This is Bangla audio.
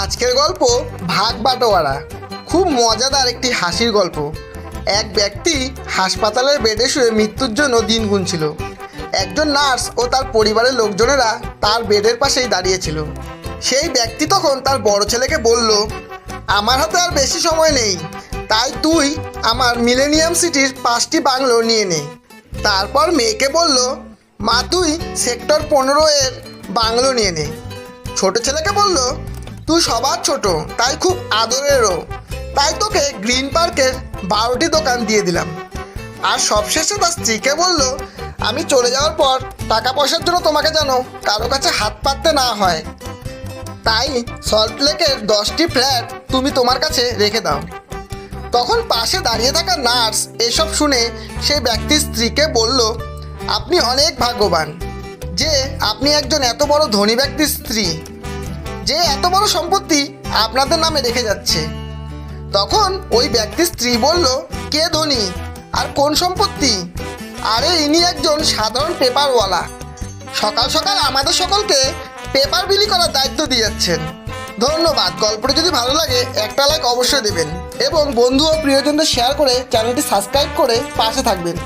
আজকের গল্প ভাগ বাটোয়ারা। খুব মজাদার একটি হাসির গল্প। এক ব্যক্তি হাসপাতালের বেডে শুয়ে মৃত্যুর জন্য দিন গুনছিল। একজন নার্স ও তার পরিবারের লোকজনেরা তার বেডের পাশেই দাঁড়িয়েছিল সেই ব্যক্তি তখন তার বড় ছেলেকে বলল, আমার হাতে আর বেশি সময় নেই। তাই তুই আমার মিলেনিয়াম সিটির পাঁচটি বাংলো নিয়ে নে। তারপর মেয়েকে বলল, মা, তুই সেক্টর পনেরো এর বাংলো নিয়ে নে। ছোট ছেলেকে বলল তুই সবার ছোট, তাই খুব আদরেরও। তাই তোকে গ্রিন পার্কের বারোটি দোকান দিয়ে দিলাম। আর সবশেষে তার স্ত্রীকে বলল, আমি চলে যাওয়ার পর টাকা পয়সার জন্য তোমাকে যেন কারও কাছে হাত পাততে না হয়। তাই সল্ট লেকের দশটি ফ্ল্যাট তুমি তোমার কাছে রেখে দাও। তখন পাশে দাঁড়িয়ে থাকা নার্স এসব শুনে সেই ব্যক্তির স্ত্রীকে বলল, আপনি অনেক ভাগ্যবান যে আপনি একজন এত বড় ধনী ব্যক্তির স্ত্রী। যে এত বড় সম্পত্তি আপনাদের নামে রেখে যাচ্ছে। তখন ওই ব্যক্তির স্ত্রী বলল, কে ধনী? আর কোন সম্পত্তি? আরে, ইনি একজন সাধারণ পেপারওয়ালা। সকাল সকাল আমাদের সকলকে পেপার বিলি করার দায়িত্ব দিয়ে যাচ্ছেন ধন্যবাদ, গল্পটি যদি ভালো লাগে, একটা লাইক অবশ্যই দেবেন। এবং বন্ধু ও প্রিয়জনদের শেয়ার করে চ্যানেলটি সাবস্ক্রাইব করে পাশে থাকবেন।